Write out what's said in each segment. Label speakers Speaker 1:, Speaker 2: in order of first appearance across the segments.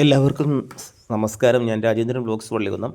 Speaker 1: എല്ലാവർക്കും നമസ്കാരം. ഞാൻ രാജേന്ദ്രൻ ബ്ലോഗ്സ് പള്ളികുന്നം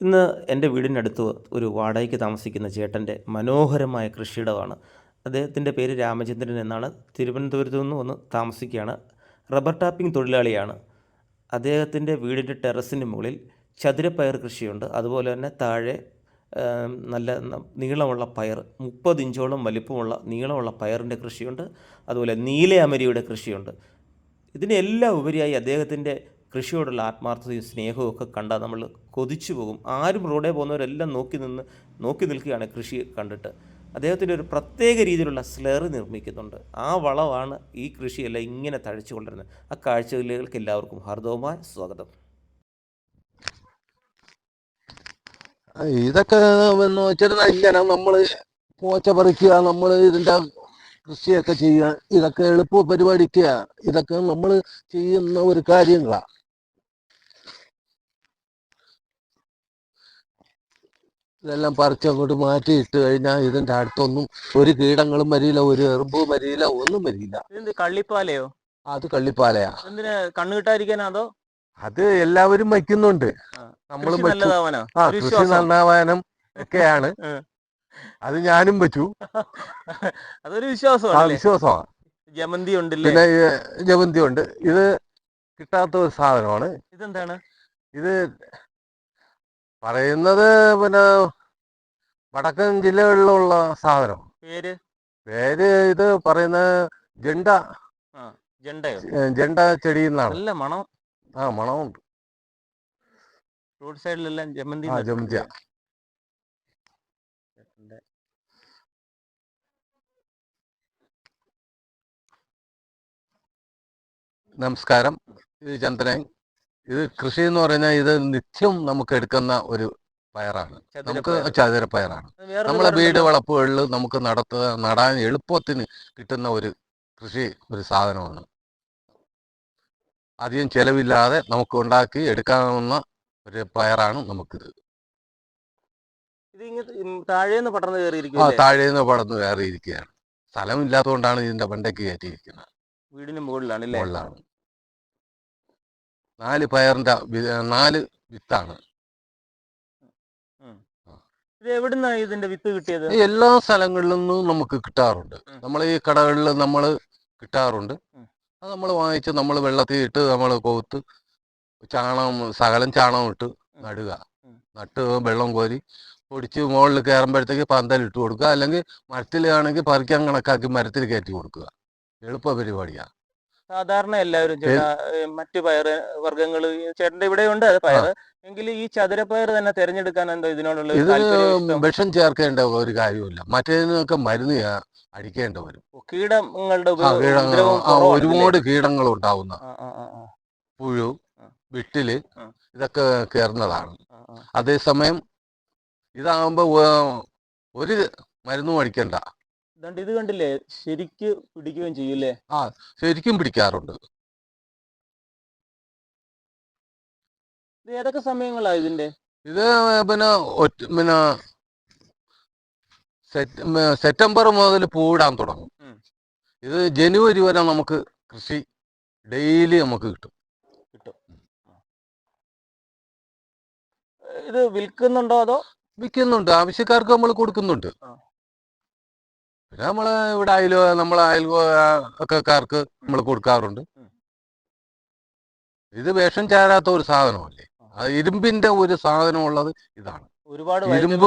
Speaker 1: ഇന്ന് എന്റെ വീടിനടുത്ത് ഒരു വാടകയ്ക്ക് താമസിക്കുന്ന ചേട്ടന്റെ മനോഹരമായ കൃഷിയിടമാണ്. അദ്ദേഹത്തിന്റെ പേര് രാമചന്ദ്രൻ എന്നാണ്. തിരുവനന്തപുരത്ത് നിന്ന് വന്ന് താമസിക്കുകയാണ്. റബ്ബർ ടാപ്പിംഗ് തൊഴിലാളിയാണ്. അദ്ദേഹത്തിന്റെ വീടിന്റെ ടെറസിന് മുകളിൽ ചതുരപ്പയർ കൃഷിയുണ്ട്. അതുപോലെ തന്നെ താഴെ നല്ല നീളമുള്ള പയർ മുപ്പത് ഇഞ്ചോളം വലിപ്പമുള്ള നീളമുള്ള പയറിന്റെ കൃഷിയുണ്ട്. അതുപോലെ നീല അമരിയുടെ കൃഷിയുണ്ട്. ഇതിനെല്ലാം ഉപരിയായി അദ്ദേഹത്തിന്റെ കൃഷിയോടുള്ള ആത്മാർത്ഥതയും സ്നേഹവും ഒക്കെ കണ്ടാൽ നമ്മൾ കൊതിച്ചു പോകും. ആരും റോഡേ പോകുന്നവരെല്ലാം നോക്കി നിന്ന് നോക്കി നിൽക്കുകയാണ് കൃഷി കണ്ടിട്ട്. അദ്ദേഹത്തിന്റെ ഒരു പ്രത്യേക രീതിയിലുള്ള സ്ലറി നിർമ്മിക്കുന്നുണ്ട്. ആ വളമാണ് ഈ കൃഷിയെല്ലാം ഇങ്ങനെ തഴച്ചു കൊണ്ടിരുന്നത് ആ കാഴ്ചകളിലേക്ക് എല്ലാവർക്കും ഹർദവുമായ സ്വാഗതം.
Speaker 2: ഇതൊക്കെ എന്ന് നമ്മൾ പോച്ച പറിക്കുക നമ്മൾ ഇതിന്റെ കൃഷിയൊക്കെ ചെയ്യുക ഇതൊക്കെ എളുപ്പ പരിപാടിക്കുക ഇതൊക്കെ നമ്മൾ ചെയ്യുന്ന ഒരു കാര്യങ്ങളാ. ഇതെല്ലാം പറിച്ച് അങ്ങോട്ട് മാറ്റി ഇട്ട് കഴിഞ്ഞാൽ ഇതിന്റെ അടുത്തൊന്നും ഒരു കീടങ്ങളും വരിയില്ല ഒരു എറുമ്പും വരിയില്ല ഒന്നും വരിയില്ല
Speaker 3: ഇതെന്ത് കള്ളിപ്പാലയോ?
Speaker 2: അത് കള്ളിപ്പാലയാ.
Speaker 3: എന്തിനാ കണ്ണു കിട്ടാതിരിക്കാനോ അതോ?
Speaker 2: അത് എല്ലാവരും വയ്ക്കുന്നുണ്ട്. നമ്മളും വെച്ചു ആ കൃഷി. നന്നാവാനും ഒക്കെയാണ്. അത് ഞാനും വെച്ചു.
Speaker 3: അതൊരു
Speaker 2: ആ
Speaker 3: വിശ്വാസമാണ്
Speaker 2: വിശ്വാസമാണ്
Speaker 3: ജമന്തി ഉണ്ടല്ലേ?
Speaker 2: പിന്നെ ജമന്തി ജവന്തി ഉണ്ട്. ഇത് കിട്ടാത്ത ഒരു സാധനമാണ്.
Speaker 3: ഇതെന്താണ്?
Speaker 2: ഇത് പറയുന്നത് പിന്നെ വടക്കൻ ജില്ലകളിലുള്ള സാധനം.
Speaker 3: പേര്?
Speaker 2: പേര് ഇത് പറയുന്ന ജണ്ട.
Speaker 3: ജണ്ടയോ?
Speaker 2: ജണ്ട ചെടി എന്നാണ്.
Speaker 3: നല്ല മണം.
Speaker 2: ആ മണമുണ്ട്.
Speaker 3: റോഡ് സൈഡിലെല്ലാം ജമന്തി
Speaker 2: ആ നമസ്കാരം. ഇത് ചന്ദ്രൻ ഇത് കൃഷി എന്ന് പറഞ്ഞാൽ ഇത് നിത്യം നമുക്ക് എടുക്കുന്ന ഒരു പയറാണ്. നമുക്ക്. ചതുര പയറാണ്. നമ്മളെ വീട് വളപ്പുകളിൽ നമുക്ക് നടത്തുക നടാൻ എളുപ്പത്തിന് കിട്ടുന്ന ഒരു കൃഷി ഒരു സാധനമാണ്. അധികം ചെലവില്ലാതെ നമുക്ക് ഉണ്ടാക്കി എടുക്കാവുന്ന ഒരു പയറാണ് നമുക്കിത്.
Speaker 3: താഴേന്ന് പടർന്ന്
Speaker 2: ആ
Speaker 3: കയറിയിരിക്കും
Speaker 2: താഴെ നിന്ന് പടർന്ന് കയറിയിരിക്കുകയാണ്. സ്ഥലമില്ലാത്തതുകൊണ്ടാണ് ഇതിന്റെ മണ്ടയ്ക്ക് കയറ്റിയിരിക്കുന്നത്.
Speaker 3: വീടിന് മുകളിലാണ്
Speaker 2: മുകളിലാണ്. നാല് പയറിന്റെ നാല് വിത്താണ്.
Speaker 3: ഇതിന്റെ വിത്ത് കിട്ടിയത്?
Speaker 2: എല്ലാ സ്ഥലങ്ങളിൽ നിന്നും നമുക്ക് കിട്ടാറുണ്ട്. നമ്മൾ ഈ കടകളിൽ നമ്മൾ കിട്ടാറുണ്ട്. അത് നമ്മൾ വാങ്ങിച്ച് നമ്മൾ വെള്ളത്തിൽ ഇട്ട് നമ്മൾ കൊത്ത് ചാണകം സകലം ചാണകം ഇട്ട് നടുക. നട്ട് വെള്ളം കോരി പൊടിച്ച് മുകളിൽ കയറുമ്പോഴത്തേക്ക് പന്തലിട്ട് കൊടുക്കുക. അല്ലെങ്കിൽ മരത്തിലാണെങ്കിൽ പറിക്കാൻ കണക്കാക്കി മരത്തിൽ കയറ്റി കൊടുക്കുക. എളുപ്പ പരിപാടിയാണ്
Speaker 3: സാധാരണ എല്ലാവരും ചേട്ടാ ഏ, മറ്റു പയറ് വർഗങ്ങൾ ചേട്ടന്റെ ഇവിടെ ഉണ്ട് അത് പയർ എങ്കിലും ഈ ചതുരപ്പയർ തന്നെ തിരഞ്ഞെടുക്കാൻ എന്തോ ഇതിനോടുള്ള
Speaker 2: ഇത് വിഷം ചേർക്കേണ്ട ഒരു കാര്യമില്ല മറ്റേതിനൊക്കെ മരുന്ന് അടിക്കേണ്ട വരും.
Speaker 3: കീടങ്ങളുടെ?
Speaker 2: ഒരുപാട് കീടങ്ങൾ ഉണ്ടാവുന്ന പുഴു.
Speaker 3: വിട്ടിൽ
Speaker 2: ഇതൊക്കെ കയറുന്നതാണ്. അതേസമയം ഇതാകുമ്പോ ഒരു മരുന്നും അടിക്കണ്ട.
Speaker 3: ഇത് കണ്ടില്ലേ? ശരിക്ക് പിടിക്കുകയും ചെയ്യൂലേ ആ
Speaker 2: ശരിക്കും പിടിക്കാറുണ്ട്.
Speaker 3: ഇത് ഏതൊക്കെ സമയങ്ങളാ ഇതിന്റെ?
Speaker 2: ഇത് പിന്നെ ഒറ്റ- പിന്നെ സെറ്റ്- സെപ്റ്റംബർ മുതൽ പൂവിടാൻ തുടങ്ങും.
Speaker 3: ഉം.
Speaker 2: ഇത് ജനുവരി വരെ നമുക്ക് കൃഷി ഡെയിലി നമുക്ക് കിട്ടും.
Speaker 3: കിട്ടും. ഇത് വിൽക്കുന്നുണ്ടോ അതോ?
Speaker 2: വിൽക്കുന്നുണ്ട്. ആവശ്യക്കാർക്ക് നമ്മൾ കൊടുക്കുന്നുണ്ട്.
Speaker 3: ആ.
Speaker 2: പിന്നെ നമ്മളെ ഇവിടെ അയൽ നമ്മളെ ഒക്കെക്കാർക്ക് നമ്മൾ കൊടുക്കാറുണ്ട്. ഇത് വിഷം ചേരാത്ത ഒരു സാധനമല്ലേ? ഇരുമ്പിന്റെ ഒരു സാധനമുള്ളത് ഇതാണ്.
Speaker 3: ഒരുപാട്
Speaker 2: ഇരുമ്പ്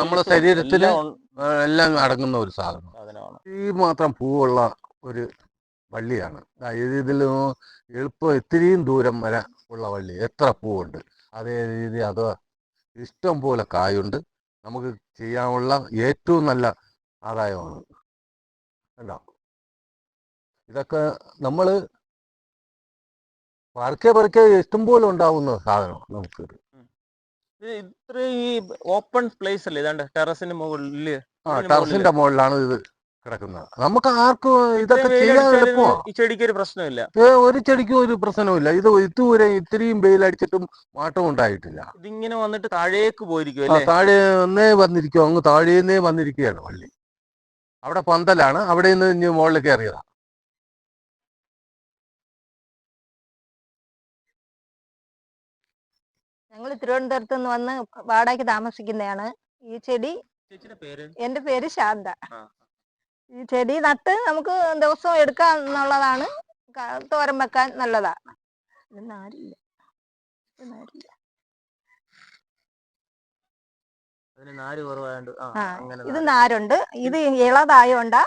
Speaker 2: നമ്മുടെ ശരീരത്തിൽ
Speaker 3: എല്ലാം
Speaker 2: അടങ്ങുന്ന ഒരു സാധനം ഈ മാത്രം പൂവുള്ള ഒരു വള്ളിയാണ്. ഇതിൽ എളുപ്പം ഇത്തിരിയും ദൂരം വരെ ഉള്ള വള്ളി. എത്ര പൂവുണ്ട്? അതേ രീതി അത് ഇഷ്ടം പോലെ കായുണ്ട്. നമുക്ക് ചെയ്യാനുള്ള ഏറ്റവും നല്ല ആദായമാണ് കണ്ടോ ഇതൊക്കെ നമ്മൾ പറക്കെ പറക്കെ ഇഷ്ടംപോലെ ഉണ്ടാവുന്ന സാധനം നമുക്ക്.
Speaker 3: ഈ ഓപ്പൺ പ്ലേസ് അല്ലേ? ഇതാണ്ട് ടെറസിന് മുകളിൽ
Speaker 2: ആ ടെറസിന്റെ മുകളിലാണ് ഇത് കിടക്കുന്നത്. നമുക്ക് ആർക്കും ഇതൊക്കെ ചെയ്യാൻ എളുപ്പമാണ്
Speaker 3: ചെടിക്ക് ഒരു പ്രശ്നമില്ല.
Speaker 2: ഒരു ചെടിക്കും ഒരു ഇത് ഇതുവരെ ഇത്രയും വെയിലടിച്ചിട്ടും മാറ്റം ഉണ്ടായിട്ടില്ല.
Speaker 3: ഇതിങ്ങനെ വന്നിട്ട് താഴേക്ക് പോയിരിക്കും
Speaker 2: താഴെ ഒന്നേ വന്നിരിക്കും. അങ്ങ് താഴേന്നേ വന്നിരിക്കുകയാണ് വള്ളി അവിടെ പന്തലാണ്. അവിടെ നിന്ന് ഇനി മുകളിൽ കയറിയതാ.
Speaker 4: ഞങ്ങൾ തിരുവനന്തപുരത്ത് നിന്ന് വന്ന് വാടകയ്ക്ക് താമസിക്കുന്നതാണ് ഈ ചെടി
Speaker 3: എന്റെ പേര്?
Speaker 4: എന്റെ പേര് ശാന്ത. ഈ ചെടി നട്ട് നമുക്ക് ദിവസവും എടുക്കാം എന്നുള്ളതാണ്. തോരം തോരൻ വെക്കാൻ നല്ലതാണ് ഇത് നാരില്ല ഇത് നാരില്ല
Speaker 3: അതിന് നാല് കുറവായോണ്ട് ആ
Speaker 4: ആ,
Speaker 3: അങ്ങനെ
Speaker 4: ഇത്
Speaker 3: നാല്.
Speaker 4: നാരുണ്ട്. ഇത് ഇളതായോണ്ടാ.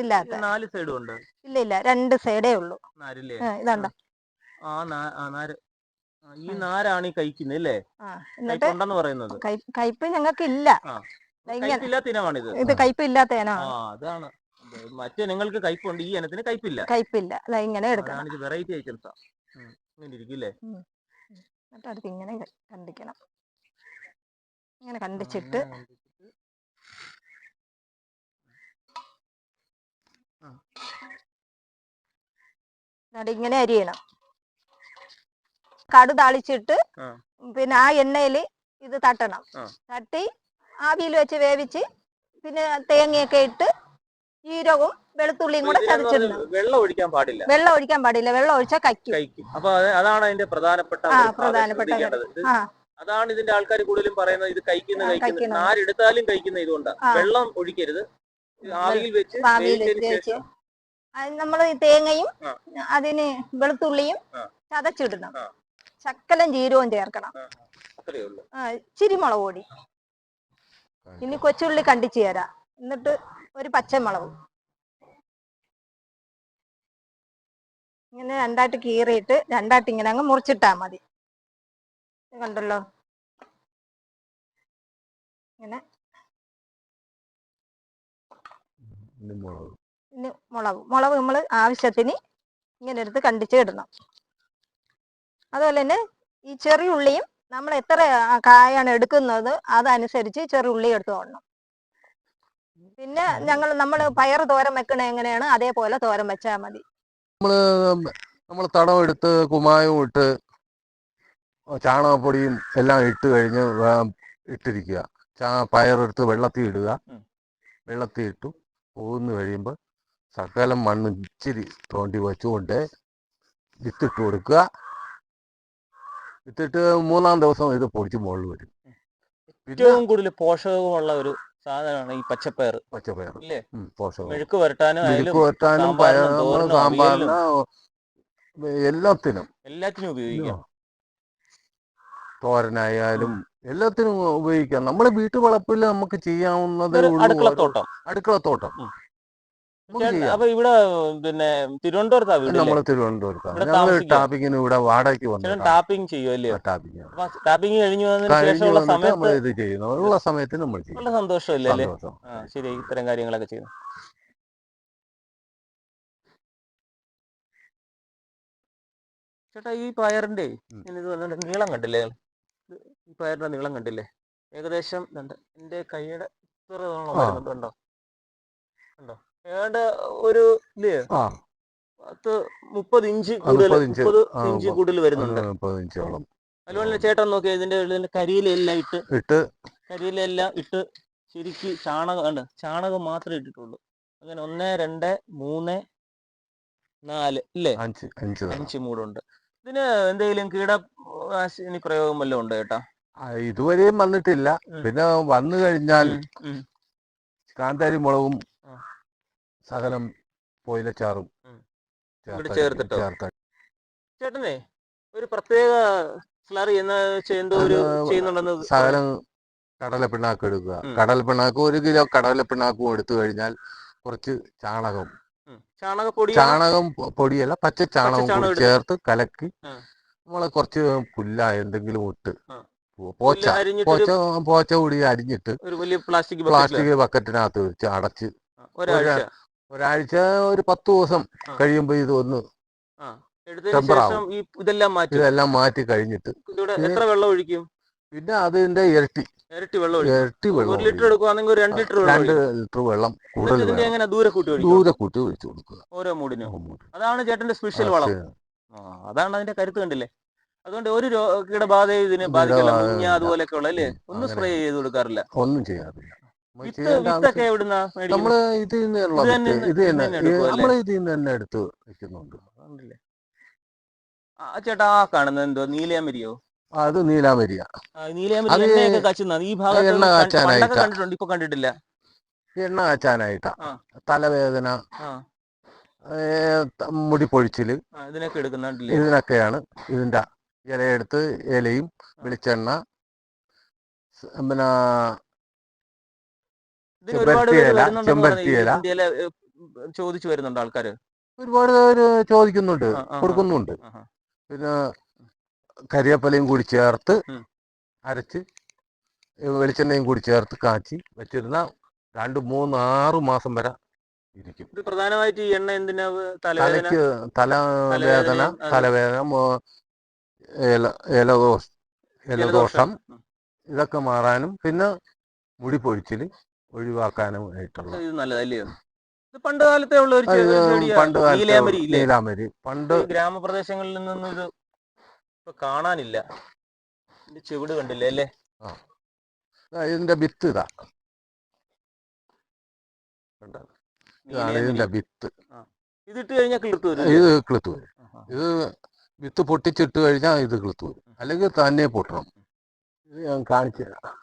Speaker 4: ഇല്ലാത്ത
Speaker 3: ഇത് നാല് സൈഡും ഉണ്ട്.
Speaker 4: ഇല്ല ഇല്ല രണ്ട് സൈഡേ ഉള്ളൂ.
Speaker 3: നാര്. ഈ നാരാണ് ഈ കഴിക്കുന്നത് അല്ലേ
Speaker 4: എന്നിട്ട്
Speaker 3: പറയുന്നത്.
Speaker 4: കയ്പ് ഞങ്ങൾക്ക് ഇല്ല
Speaker 3: ഇനമാണിത്.
Speaker 4: ഇത് കയ്പ് ഇല്ലാത്ത
Speaker 3: അതാണ്. മറ്റേ നിങ്ങൾക്ക് കയ്പുണ്ട് ഈ ഇനത്തിന് കയ്പില്ല
Speaker 4: കയ്പില്ല അതാ ഇങ്ങനെ എടുക്കണം.
Speaker 3: വെറൈറ്റി ഐറ്റംസാ ഇങ്ങനെ ഇരിക്കില്ലേ
Speaker 4: എന്നിട്ട് അടുത്ത് ഇങ്ങനെ കണ്ടിക്കണം. ഇങ്ങനെ കണ്ടിച്ചിട്ട് ഇങ്ങനെ അരിയണം കടു താളിച്ചിട്ട് പിന്നെ ആ എണ്ണയിൽ ഇത് തട്ടണം. തട്ടി ആവിയിൽ വെച്ച് വേവിച്ച് പിന്നെ തേങ്ങയൊക്കെ ഇട്ട് ജീരകവും വെളുത്തുള്ളിയും കൂടെ ചതച്ചിടണം.
Speaker 3: വെള്ളം ഒഴിക്കാൻ പാടില്ല.
Speaker 4: വെള്ളം ഒഴിക്കാൻ പാടില്ല. വെള്ളം ഒഴിച്ചാൽ കയ്ക്കും.
Speaker 3: അപ്പൊ അതാണ് അതിന്റെ പ്രധാനപ്പെട്ട
Speaker 4: ആ, പ്രധാനപ്പെട്ട ആ.
Speaker 3: അതാണ് ഇതിന്റെ ആൾക്കാർ കൂടുതലും പറയുന്നത് ഇത് കഴിക്കുന്ന കഴിക്കുന്ന. നാരെടുത്താലും കഴിക്കുന്ന
Speaker 4: ഇതുകൊണ്ടാണ്
Speaker 3: വെള്ളം ഒഴിക്കരുത്. ആവിയിൽ വെച്ച് ശേഷം.
Speaker 4: നമ്മൾ തേങ്ങയും. അതിന് വെളുത്തുള്ളിയും ചതച്ചിടണം.
Speaker 3: ചക്കലും
Speaker 4: ശക്കലം ജീരവും ചേർക്കണം ചിരിമുളക് പൊടി. ഇനി കൊച്ചുള്ളി കണ്ടിച്ചു തരാം. എന്നിട്ട് ഒരു പച്ചമുളക്. ഇങ്ങനെ രണ്ടായിട്ട് കീറിയിട്ട് രണ്ടായിട്ട് ഇങ്ങനെ അങ്ങ് മുറിച്ചിട്ടാ മതി. കണ്ടല്ലോ. ഇങ്ങനെ.
Speaker 2: ഇനി മുളക്.
Speaker 4: മുളക്. നമ്മൾ ആവശ്യത്തിന് ഇങ്ങനെ എടുത്ത് കണ്ടിച്ച് ഇടണം. അതുപോലെ തന്നെ ഈ ചെറിയ ഉള്ളിയും നമ്മൾ എത്ര കായാണ് എടുക്കുന്നത് അതനുസരിച്ച് ചെറിയ ഉള്ളി എടുത്ത് കൊള്ളണം പിന്നെ ഞങ്ങൾ നമ്മൾ പയർ തോരൻ വെക്കണ എങ്ങനെയാണ്? അതേപോലെ തോരൻ വെച്ചാൽ മതി.
Speaker 2: നമ്മൾ തടം എടുത്ത് കുമായവും ഇട്ട് ചാണകപ്പൊടിയും എല്ലാം ഇട്ട് കഴിഞ്ഞ് ഇട്ടിരിക്കുക. ചാ പയറെടുത്ത് വെള്ളത്തിൽ ഇടുക. വെള്ളത്തിൽ ഇട്ടു പോകുന്നു കഴിയുമ്പോൾ സകലം മണ്ണ് ഇച്ചിരി തോണ്ടി വെച്ചുകൊണ്ട് വിത്തിട്ട് കൊടുക്കുക. വിത്തിട്ട് മൂന്നാം ദിവസം ഇത് പൊടിച്ച് മുകളിൽ വരും.
Speaker 3: ഏറ്റവും കൂടുതൽ പോഷകമുള്ള ഒരു സാധനമാണ് ഈ പച്ചപ്പയർ.
Speaker 2: പച്ചപ്പയർ. പോഷകം.
Speaker 3: മെഴുക്ക് വരട്ടാനും
Speaker 2: മെഴുക്ക് വരട്ടാനും
Speaker 3: സാമ്പാറിന്
Speaker 2: എല്ലാത്തിനും.
Speaker 3: എല്ലാത്തിനും ഉപയോഗിക്കാം.
Speaker 2: തോരനായാലും എല്ലാത്തിനും ഉപയോഗിക്കാം. നമ്മുടെ വീട്ടുവളപ്പിൽ നമുക്ക് ചെയ്യാവുന്നത്
Speaker 3: അടുക്കളത്തോട്ടം.
Speaker 2: അടുക്കളത്തോട്ടം
Speaker 3: അപ്പൊ ഇവിടെ പിന്നെ തിരുവനന്തപുരത്താ
Speaker 2: നമ്മൾ തിരുവനന്തപുരത്താണ്. ഞങ്ങൾ? ടാപ്പിങ്ങിന് ഇവിടെ വാടകയ്ക്ക് വന്നു
Speaker 3: ടാപ്പിംഗ് ചെയ്യുമല്ലേ അപ്പൊ ടാപ്പിംഗ് കഴിഞ്ഞു ശേഷമുള്ള സമയത്ത്
Speaker 2: ഇത് ചെയ്യുന്നു. ഉള്ള സമയത്ത് നമ്മൾ ചെയ്യും.
Speaker 3: നല്ല സന്തോഷമല്ലേ അല്ലേ? ശരി ഇത്തരം കാര്യങ്ങളൊക്കെ ചെയ്യുന്നു. ചേട്ടാ ഈ പയറിന്റെ നീളം കണ്ടില്ലേ? ഈ പയറിന്റെ നീളം കണ്ടില്ലേ? ഏകദേശം രണ്ട് എന്റെ കൈയുടെ ഇത്ര നീളം വരുന്നുണ്ട് കണ്ടോ? കണ്ടോ? ഏതാണ്ട് ഒരു ഇല്ലേ? പത്ത് മുപ്പത് ഇഞ്ച് കൂടുതൽ
Speaker 2: മുപ്പത് ഇഞ്ച്.
Speaker 3: കൂടുതൽ വരുന്നുണ്ട്. അതുപോലെ ചേട്ടൻ നോക്കിയാൽ ഇതിന്റെ ഇതിന്റെ കരിയിലെല്ലാം ഇട്ട്
Speaker 2: ഇട്ട്.
Speaker 3: കരിയിലെല്ലാം ഇട്ട് ശരിക്ക് ചാണകം ഉണ്ട് ചാണകം മാത്രമേ ഇട്ടിട്ടുള്ളൂ. അങ്ങനെ ഒന്ന് രണ്ട് മൂന്ന് നാല് ഇല്ലേ?
Speaker 2: അഞ്ച് അഞ്ച്
Speaker 3: മൂടുണ്ട്. ഇതിന് എന്തെങ്കിലും കീടനാശിനി പ്രയോഗം വല്ലതും ഉണ്ടോ ചേട്ടാ?
Speaker 2: ഇതുവരെയും വന്നിട്ടില്ല. പിന്നെ വന്നു കഴിഞ്ഞാൽ. കാന്താരി മുളകും. സകലം പോയിലച്ചാറും
Speaker 3: ചേട്ടനെ ഒരു പ്രത്യേക സ്ലറി എന്ന ചെയ്യുന്നുണ്ടെന്ന്
Speaker 2: സകലം കടല പിണ്ണാക്ക് എടുക്കുക. കടല പിണ്ണാക്ക് ഒരു കിലോ കടല പിണ്ണാക്കും എടുത്തു കഴിഞ്ഞാൽ കുറച്ച് ചാണകം
Speaker 3: ചാണകപ്പൊടി
Speaker 2: ചാണകം പൊടിയല്ല പച്ച ചാണകം ചേർത്ത് കലക്കി. നമ്മളെ കുറച്ച് പുല്ല എന്തെങ്കിലും ഇട്ട് പോച്ച. പോച്ച പോച്ച കൂടി അരിഞ്ഞിട്ട്
Speaker 3: ഒരു വലിയ പ്ലാസ്റ്റിക്
Speaker 2: പ്ലാസ്റ്റിക് ബക്കറ്റിനകത്ത് വെച്ച് അടച്ച്.
Speaker 3: ഒരാഴ്ച.
Speaker 2: ഒരു പത്ത് ദിവസം
Speaker 3: കഴിയുമ്പോ
Speaker 2: കഴിയുമ്പോൾ ഒന്ന്.
Speaker 3: ശേഷം ഈ ഇതെല്ലാം മാറ്റി.
Speaker 2: ഇതെല്ലാം മാറ്റി കഴിഞ്ഞിട്ട്.
Speaker 3: എത്ര വെള്ളം ഒഴിക്കും?
Speaker 2: പിന്നെ അതിന്റെ ഇരട്ടി.
Speaker 3: ഇരട്ടി വെള്ളം
Speaker 2: ഇരട്ടി വെള്ളം
Speaker 3: ഒരു ലിറ്റർ. എടുക്കുവാണെങ്കിൽ രണ്ട് ലിറ്റർ വെള്ളം
Speaker 2: രണ്ട് ലിറ്റർ വെള്ളം കൂടുതൽ
Speaker 3: എങ്ങനെ ദൂരെ കൂട്ടി
Speaker 2: ദൂരെ കൂട്ടി ഒഴിച്ചു കൊടുക്കുക.
Speaker 3: ഓരോ മൂടിനും. അതാണ് ചേട്ടന്റെ സ്പെഷ്യൽ വളം. അതാണ് അതിന്റെ കരുത്ത് കണ്ടില്ലേ? അതുകൊണ്ട് ഒരു കീടബാധയും ഇതിനെ ബാധിക്കില്ല.
Speaker 2: അതുപോലൊക്കെ
Speaker 3: മുഞ്ഞ. ഉള്ള അല്ലേ? ഒന്നും സ്പ്രേ ചെയ്ത് കൊടുക്കാറില്ല
Speaker 2: ഒന്നും ചെയ്യാറില്ല.
Speaker 3: വിത്തൊക്കെ എവിടുന്ന
Speaker 2: നമ്മൾ
Speaker 3: ഇത് തന്നെ
Speaker 2: ഇത് തന്നെ. നിന്ന് തന്നെ എടുത്ത് വെക്കുന്നുണ്ട്.
Speaker 3: ആ ചേട്ടാ ആ കാണുന്നത് എന്തോ?
Speaker 2: അത് നീലാമരിയ അത്
Speaker 3: എണ്ണയൊക്കെ കാച്ചുന്ന? ഈ ഭാഗത്ത്. കണ്ടിട്ടുണ്ട് ഇപ്പൊ കണ്ടിട്ടില്ല.
Speaker 2: എണ്ണ കാച്ചാനായിട്ടാ. തലവേദന മുടി
Speaker 3: പൊഴിച്ചിൽ
Speaker 2: ഇതിനൊക്കെയാണ് ഇതിന്റെ ഇലയെടുത്ത് ഇലയും വെളിച്ചെണ്ണ പിന്നെ
Speaker 3: ചെമ്പരത്തി
Speaker 2: ചെമ്പരത്തിയില.
Speaker 3: ഇതിന്റെ ഇല ചോദിച്ചു വരുന്നുണ്ട് ആൾക്കാര്.
Speaker 2: ഒരുപാട് പേര് ചോദിക്കുന്നുണ്ട്. കൊടുക്കുന്നുണ്ട്. പിന്നെ കരിവേപ്പിലയും കൂടി ചേർത്ത് അരച്ച് വെളിച്ചെണ്ണയും കൂടി ചേർത്ത് കാച്ചി വെച്ചിരുന്ന രണ്ട് മൂന്ന് ആറ് മാസം വരെ ഇരിക്കും.
Speaker 3: പ്രധാനമായിട്ട് ഈ എണ്ണ എന്തിനാ തലവേദന?
Speaker 2: തലവേദന ഏല ഏലദോഷ. ഇതൊക്കെ മാറാനും പിന്നെ മുടി പൊഴിച്ചിൽ ഒഴിവാക്കാനും ആയിട്ടുള്ള
Speaker 3: നല്ലതല്ലയോ പണ്ട് കാലത്തെ ഉള്ള ഒരു.
Speaker 2: പണ്ട് നീലാമരി പണ്ട്
Speaker 3: ഗ്രാമപ്രദേശങ്ങളിൽ നിന്നും ഇത് ഇപ്പൊ കാണാനില്ല. ഇതിന്റെ ചെവിട് കണ്ടില്ലേ അല്ലേ?
Speaker 2: ഇതിന്റെ വിത്ത് ഇതാ? ഇതാണ് ഇതിന്റെ വിത്ത്.
Speaker 3: ഇതിട്ട് കഴിഞ്ഞാൽ
Speaker 2: ഇത് കിളുത്തു വരും. ഇത് വിത്ത് പൊട്ടിച്ചിട്ട് കഴിഞ്ഞാൽ ഇത് കിളുത്ത് വരും. അല്ലെങ്കിൽ തന്നെ പൊട്ടണം. ഇത് ഞാൻ കാണിച്ചു തരാം.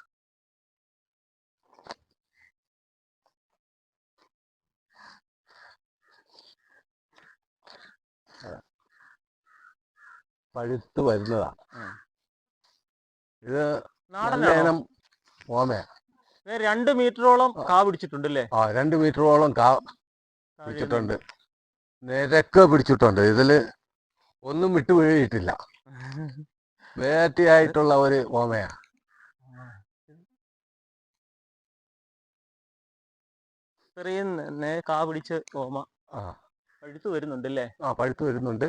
Speaker 2: പഴുത്ത്
Speaker 3: വരുന്നതാണ്
Speaker 2: ഇത്
Speaker 3: നാടനം രണ്ട് മീറ്ററോളം കാ പിടിച്ചിട്ടുണ്ട് അല്ലേ
Speaker 2: ആ രണ്ട് മീറ്ററോളം കാ പിടിച്ചിട്ടുണ്ട്. നിരക്ക് പിടിച്ചിട്ടുണ്ട്. ഇതിൽ ഒന്നും വിട്ടു വീഴിയിട്ടില്ല. വേറ്റിയായിട്ടുള്ള ഒരു ഓമയാ.
Speaker 3: ചെറിയ കാ പിടിച്ച് ഓമ.
Speaker 2: ആ.
Speaker 3: പഴുത്ത് വരുന്നുണ്ട് അല്ലേ
Speaker 2: ആ പഴുത്തു വരുന്നുണ്ട്.